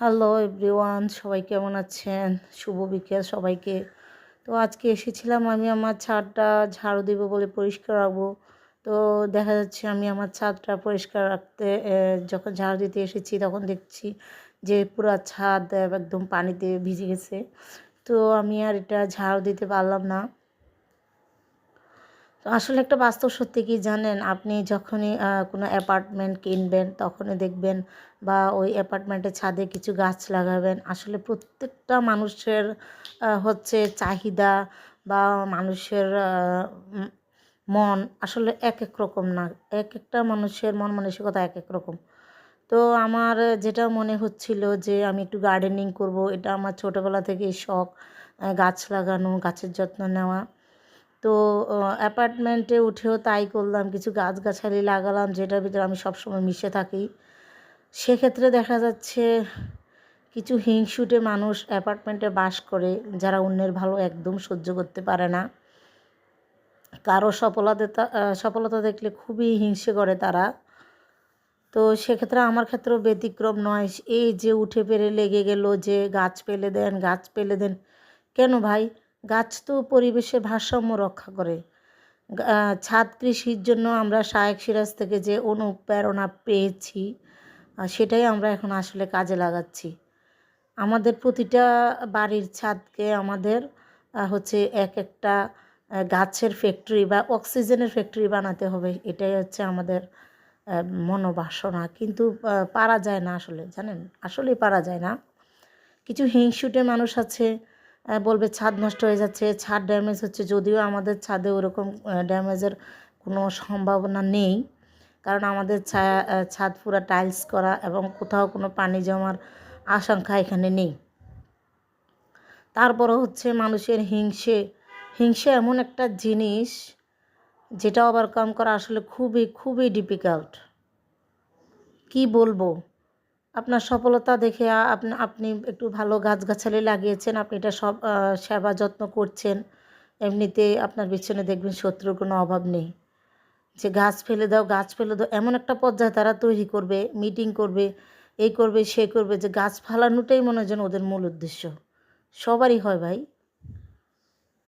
Hello everyone সবাই কেমন আছেন? শুভ বিকেল সবাইকে। তো আজকে এসেছিলাম আমি আমার ছাদটা ঝাড়ু দিব বলে পরিষ্কার রাখব তো দেখা যাচ্ছে আমি আমার ছাদটা পরিষ্কার রাখতে যখন ঝাড়ু দিতে এসেছি তখন দেখছি যে পুরো ছাদ একদম পানিতে ভিজে গেছে। তো আমি আর এটা ঝাড়ু দিতে পারলাম না। তো আসলে একটা বাস্তব সত্যি কি জানেন? আপনি যখনই কোনো অ্যাপার্টমেন্ট কিনবেন, তখনই দেখবেন বা ওই অ্যাপার্টমেন্টের ছাদে কিছু গাছ লাগাবেন। আসলে প্রত্যেকটা মানুষের হচ্ছে চাহিদা বা মানুষের মন আসলে এক এক রকম না। এক একটা মানুষের মন মানসিকতা এক এক রকম। তো আমার যেটা মনে হচ্ছিল যে আমি একটু গার্ডেনিং করব, এটা আমার ছোটোবেলা থেকেই শখ গাছ লাগানো, গাছের যত্ন নেওয়া। তো অ্যাপার্টমেন্টে উঠেও তাই করলাম, কিছু গাছগাছালি লাগালাম, যেটার ভিতরে আমি সবসময় মিশে থাকি। সেক্ষেত্রে দেখা যাচ্ছে কিছু হিংসুটে মানুষ অ্যাপার্টমেন্টে বাস করে, যারা অন্যের ভালো একদম সহ্য করতে পারে না। কারও সফলতা সফলতা দেখলে খুবই হিংসে করে তারা। তো সেক্ষেত্রে আমার ক্ষেত্রেও ব্যতিক্রম নয়, এই যে উঠে পেরে লেগে গেল যে গাছ পেলে দেন, গাছ পেলে দেন। কেন ভাই? গাছ তো পরিবেশের ভারসাম্য রক্ষা করে। ছাদ কৃষির জন্য আমরা শায়েক সিরাজ থেকে যে অনুপ্রেরণা পেয়েছি সেটাই আমরা এখন আসলে কাজে লাগাচ্ছি। আমাদের প্রতিটা বাড়ির ছাদকে আমাদের হচ্ছে এক একটা গাছের ফ্যাক্টরি বা অক্সিজেনের ফ্যাক্টরি বানাতে হবে। এটাই হচ্ছে আমাদের মনোবাসনা। কিন্তু পারা যায় না আসলে, জানেন? আসলেই পারা যায় না। কিছু হিংসুটে মানুষ আছে বলবে ছাদ নষ্ট হয়ে যাচ্ছে, ছাদ ড্যামেজ হচ্ছে। যদিও আমাদের ছাদে ওরকম ড্যামেজের কোনো সম্ভাবনা নেই। কারণ আমাদের ছাদ পুরো টাইলস করা এবং কোথাও কোনো পানি জমার আশঙ্কা এখানে নেই। তারপরও হচ্ছে মানুষের হিংসে হিংসে এমন একটা জিনিস যেটা ওভারকাম করা আসলে খুবই খুবই ডিফিকাল্ট কি বলব? আপনার সফলতা দেখে আপনি আপনি একটু ভালো গাছগাছালি লাগিয়েছেন, আপনি এটা সব সেবা যত্ন করছেন, এমনিতে আপনার পিছনে দেখবেন শত্রুর কোনো অভাব নেই। যে গাছ ফেলে দাও, গাছ ফেলে দাও, এমন একটা পর্যায়ে তারা তৈরি করবে মিটিং করবে, এই করবে, সে করবে, যে গাছ ফালানোটাই মনে হয় যেন ওদের মূল উদ্দেশ্য। সবারই হয় ভাই।